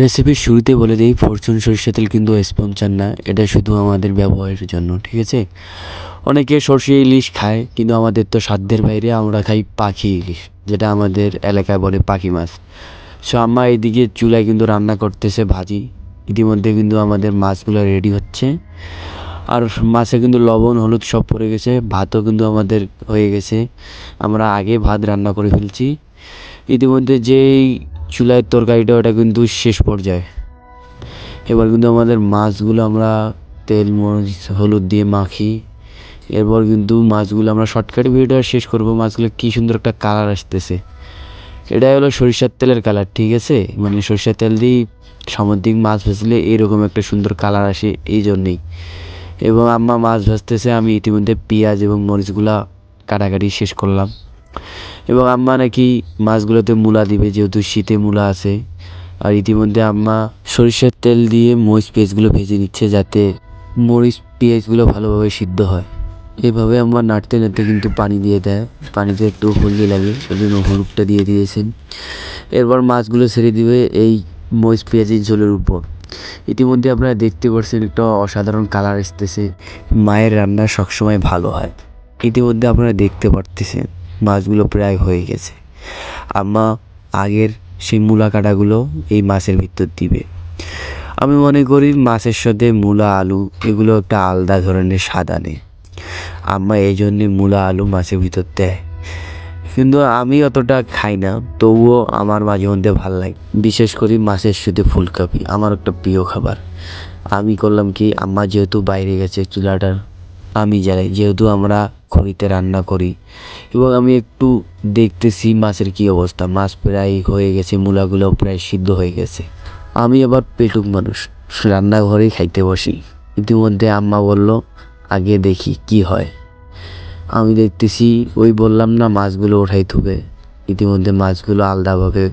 রেসিপির শুরুতে বলে দিই ফরচুন সরিষা তেল কিন্তু স্পন্সার না, এটা শুধু আমাদের ব্যবহারের জন্য, ঠিক আছে? অনেকে সর্ষে ইলিশ খায়, কিন্তু আমাদের তো সাধ্যের বাইরে আমরা খাই পাখি ইলিশ, যেটা আমাদের এলাকায় বলে পাখি মাছ। সো আম্মা এইদিকে চুলায় কিন্তু রান্না করতেছে ভাজি, ইতিমধ্যে কিন্তু আমাদের মাছগুলো রেডি হচ্ছে। আর মাছে কিন্তু লবণ, হলুদ সব পড়ে গেছে, ভাতও কিন্তু আমাদের হয়ে গেছে। আমরা আগে ভাত রান্না করে ফেলছি। ইতিমধ্যে যেই চুলার তরকারিটা ওটা কিন্তু শেষ পর্যায়ে। এবার কিন্তু আমাদের মাছগুলো আমরা তেল, মরিচ, হলুদ দিয়ে মাখি। এরপর কিন্তু মাছগুলো আমরা শর্টকাট ভিডিওটা শেষ করব। মাছগুলো কী সুন্দর একটা কালার আসতেছে। এটাই হলো সরিষার তেলের কালার ঠিক আছে? মানে সরিষার তেল দিয়ে সামুদ্রিক মাছ ভাজলে এরকম একটা সুন্দর কালার আসে এই জন্যেই এবং আম্মা মাছ ভাজতেছে, আমি ইতিমধ্যে পেঁয়াজ এবং মরিচগুলা কাটাকাটি শেষ করলাম। এবং আম্মা নাকি মাছগুলোতে মূলা দিবে, যেহেতু শীতে মূলা আছে। আর ইতিমধ্যে আম্মা সরিষার তেল দিয়ে মরিচ পেঁয়াজগুলো ভেজে নিচ্ছে যাতে মরিচ পেঁয়াজগুলো ভালোভাবে সিদ্ধ হয়। এভাবে আম্মা নাড়তে নাড়তে কিন্তু পানি দিয়ে দেয়। পানিতে একটু হলদি লাগে ওই জন্য হলুদটা দিয়ে দিয়েছেন। এরপর মাছগুলো ছেড়ে দিবে এই মরিচ পেঁয়াজের ঝোলের উপর। ইতিমধ্যে আপনারা দেখতে পাচ্ছেন একটা অসাধারণ কালার আসতেছে মায়ের রান্না সবসময় ভালো হয়। ইতিমধ্যে আপনারা দেখতে পারতেছেন। মাছগুলো প্রায় হয়ে গেছে। আম্মা আগের সেই মূলা কাটাগুলো এই মাছের ভিতর দিবে। আমি মনে করি মাছের সাথে মূলা, আলু এগুলো একটা আলাদা ধরনের স্বাদ আনে। আম্মা এই জন্যে মূলা, আলু মাছের ভিতর দেয়। কিন্তু আমি অতটা খাই না, তবুও আমার মাঝে মধ্যে ভালো লাগে। বিশেষ করে মাছের সাথে ফুলকপি, আমার একটা প্রিয় খাবার। আমি করলাম কি, আম্মা যেহেতু বাইরে গেছে চুলাটার, আমি জ্বালাই। যেহেতু আমরা খড়িতে রান্না করি। এবং আমি একটু দেখতেছি মাছের কী অবস্থা। মাছ প্রায় হয়ে গেছে, মূলাগুলো প্রায় সিদ্ধ হয়ে গেছে। আমি আবার পেটুক মানুষ, রান্নাঘরেই খাইতে বসি। ইতিমধ্যে আম্মা বলল, আগে দেখি কি হয়। আমি দেখতেছি, ওই বললাম না মাছগুলো ওঠাই থুবে। ইতিমধ্যে মাছগুলো আলাদাভাবে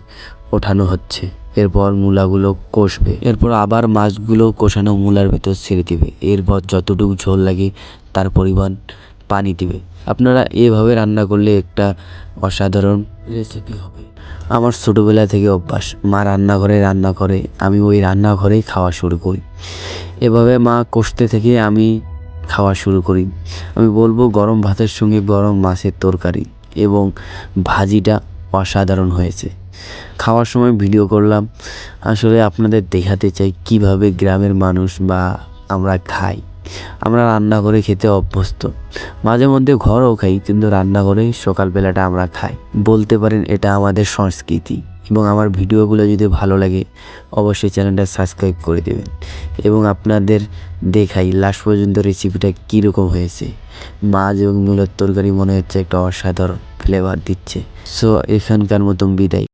ওঠানো হচ্ছে। এরপর মূলাগুলো কষবে। এরপর আবার মাছগুলো কষানো মূলার ভিতর ছেড়ে দিবে। এরপর যতটুকু ঝোল লাগে, তার পরিমাণ পানি দিবে। আপনারা এভাবে রান্না করলে একটা অসাধারণ রেসিপি হবে। আমার ছোটোবেলা থেকে অভ্যাস, মা রান্নাঘরে রান্না করে, আমি ওই রান্নাঘরেই খাওয়া শুরু করি। এভাবে মা কষতে থেকে আমি খাওয়া শুরু করি। আমি বলব গরম ভাতের সঙ্গে গরম মাছের তরকারি এবং ভাজিটা অসাধারণ হয়েছে। খাওয়ার সময় ভিডিও করলাম, আসলে আপনাদের দেখাতে চাই কীভাবে গ্রামের মানুষ বা আমরা খাই। আমরা রান্না করে খেতে অভ্যস্ত। মাঝে মধ্যে ঘরও খাই, কিন্তু রান্না করে সকালবেলাটা আমরা খাই। বলতে পারেন এটা আমাদের সংস্কৃতি এবং আমার ভিডিওগুলো যদি ভালো লাগে, অবশ্যই চ্যানেলটা সাবস্ক্রাইব করে দেবেন এবং আপনাদের দেখাই লাস্ট পর্যন্ত রেসিপিটা কীরকম হয়েছে। মাছ এবং মূলের তরকারি মনে হচ্ছে একটা অসাধারণ ফ্লেভার দিচ্ছে। সো এখানকার মতন বিদায়।